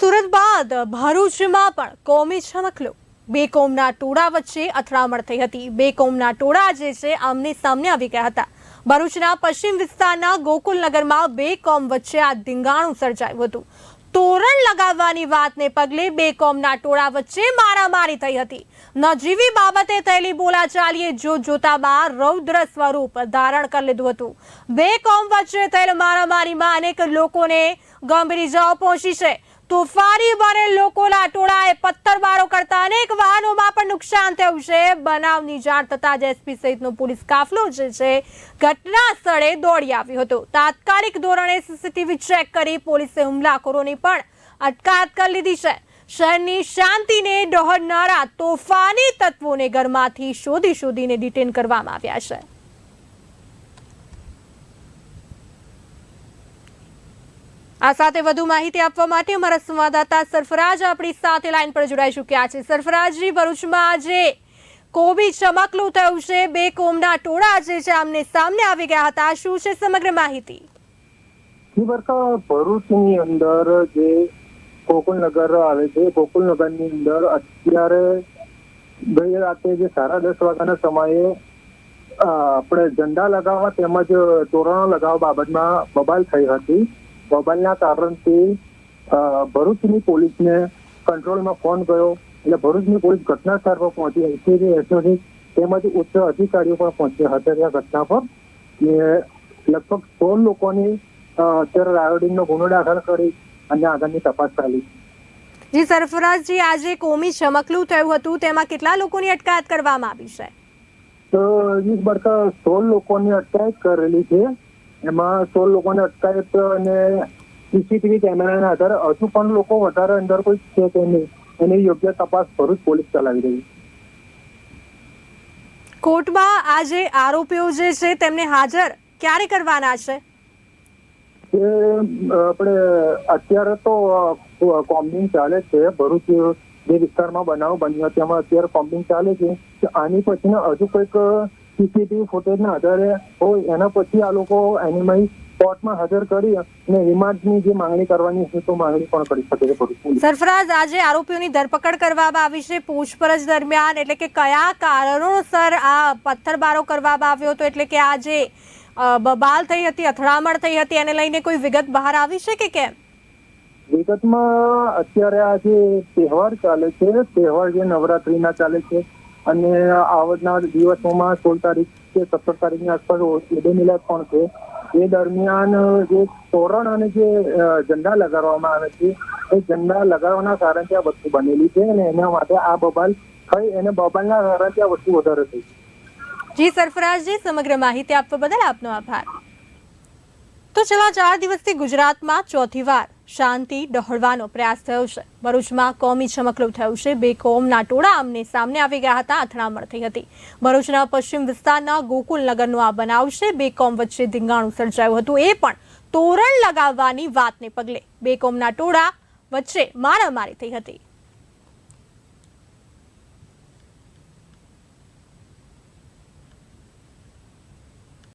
સુરત બાદ ભરૂચમાં પણ કોમી છમકલો. બે કોમના ટોળા વચ્ચે અથડામણ થઈ હતી. બે કોમના ટોળા જે છે, આમને સામને આવી ગયા હતા. ભરૂચના પશ્ચિમ વિસ્તારના ગોકુલનગરમાં બે કોમ વચ્ચે આ ધીંગાણું સર્જાયું હતું. તોરણ લગાવવાની વાતને પગલે બે કોમના ટોળા વચ્ચે મારામારી થઈ હતી. નજીવી બાબતે થયેલી બોલાચાલીએ જો જોતામાં રૌદ્ર સ્વરૂપ ધારણ કરી લીધું હતું. બે કોમ વચ્ચે થયેલ મારામારીમાં અનેક લોકોને ગંભીર ઇજાઓ પહોંચી છે. તોફાની બનેલ લોકોના ટોળાએ પથ્થરમારો કરતા અનેક વાહનોમાં પણ નુકસાન થયું છે. બનાવની જાણ થતાં જ એસપી સહિતનો પોલીસ કાફલો જે છે, ઘટના સ્થળે દોડી આવ્યો હતો. તાત્કાલિક ધોરણે સીસીટીવી ચેક કરી પોલીસે હુમલાખોરોની પણ અટકાયત કરી લીધી છે. શહેરની શાંતિને ડહોળનારા તોફાની તત્વોને ઘરમાંથી શોધી શોધીને ડિટેન કરવામાં આવ્યા છે. આ સાથે વધુ માહિતી આપવા માટે અમારા સંવાદદાતા સરફરાજ આપણી સાથે લાઈન પર જોડાઈ ચૂક્યા છે. સરફરાજજી, ભરૂચમાં આજે કોબી ચમકલું થયું છે. બે કોમના ટોળા જે છે, આમને સામને આવી ગયા હતા. શું છે સમગ્ર માહિતી? ભરૂચની અંદર જે ગોકુલનગર આવે છે ગોકુલનગરની અંદર અત્યારે ગઈ રાતે જે સાડા દસ વાગ્યાના સમયે આપણે ઝંડા લગાવવા તેમજ તોરણો લગાવવા બાબતમાં બબાલ થઈ હતી. બબાલના કારણથી ભરૂચની પોલીસને કંટ્રોલમાં ફોન ગયો એટલે ભરૂચની પોલીસ ઘટના સ્થળ પર પહોંચી. એસીબી એસઓજી તેમજ ઉચ્ચ અધિકારીઓ પણ પહોંચ્યા હતા ત્યાં ઘટના પર. લગભગ સોળ લોકોની અત્યારે રાયોડિનનો ગુનો દાખલ કરી અને આગળની તપાસ ચાલી. જી સરફરાજજી આજે કોમી ચમકલું થયું હતું. તેમાં કેટલા લોકોની અટકાયત કરવામાં આવી છે? તો બરકા સોળ લોકોની અટકાયત કરેલી છે. એમાં સોળ લોકોને અટકાયત અને સીસીટીવી કેમેરાના આધારે હજુ પણ લોકો વધારે અંદર કોઈ છે કે નહીં એની યોગ્ય તપાસ ભરૂચ પોલીસ ચલાવી રહી કોર્ટમાં કોર્ટમાં આજે આરોપીઓ જે છે તેમને હાજર ક્યારે કરવાના છે? એ આપણે અત્યારે તો કોમ્બિંગ ચાલે છે ભરૂચ જે વિસ્તારમાં બનાવ બન્યો તેમાં અત્યારે કોમ્બિંગ ચાલે છે આની પછી હજુ કંઈક સીસીટીવી ફૂટેજના આધારે હોય એના પછી આ લોકો એનિમલ કોર્ટમાં હાજર કરી અને રિમાન્ડની જે માંગણી કરવાની છે તો માંગણી પણ કરી શકે છે સરફરાજ આજે આરોપીઓની ધરપકડ કરવામાં આવી છે પૂછપરછ દરમિયાન એટલે કે કયા કારણોસર આ પથ્થરબારો કરવામાં આવ્યો હતો? એટલે કે આ જે બબાલ થઈ હતી અથડામણ થઈ હતી એને લઈને કોઈ વિગત બહાર આવી છે કે કેમ? વિગતમાં અત્યારે આ જે તહેવાર ચાલે છે તહેવાર જે નવરાત્રીના ચાલે છે અને આવનાર દિવસોમાં સોળ તારીખ કે સત્તર તારીખની આસપાસ ઈદ મિલાદ પણ છે. એ દરમિયાન જે તોરણ અને જે ઝંડા લગાડવામાં આવે છે, એ ઝંડા લગાડવાના કારણે આ વસ્તુ બનેલી છે અને એના માટે આ બબાલ થઈ અને બબાલના કારણે આ વસ્તુ વધારે થઈ. જી, સરફરાજજી, સમગ્ર માહિતી આપવા બદલ આપનો આભાર. તો છેલ્લા ચાર દિવસથી ગુજરાતમાં ચોથી વાર શાંતિ ડહોળવાનો પ્રયાસ થયો છે. ભરૂચમાં કોમી ચમકલું થયું છે. બે કોમના ટોળા અમને સામને આવી ગયા હતા. અથડામણ થઈ હતી. ભરૂચના પશ્ચિમ વિસ્તારના ગોકુલનગરનો આ બનાવ છે. બે કોમ વચ્ચે ધીંગાણું સર્જાયું હતું. એ પણ તોરણ લગાવવાની વાતને પગલે બે કોમના ટોળા વચ્ચે મારામારી થઈ હતી.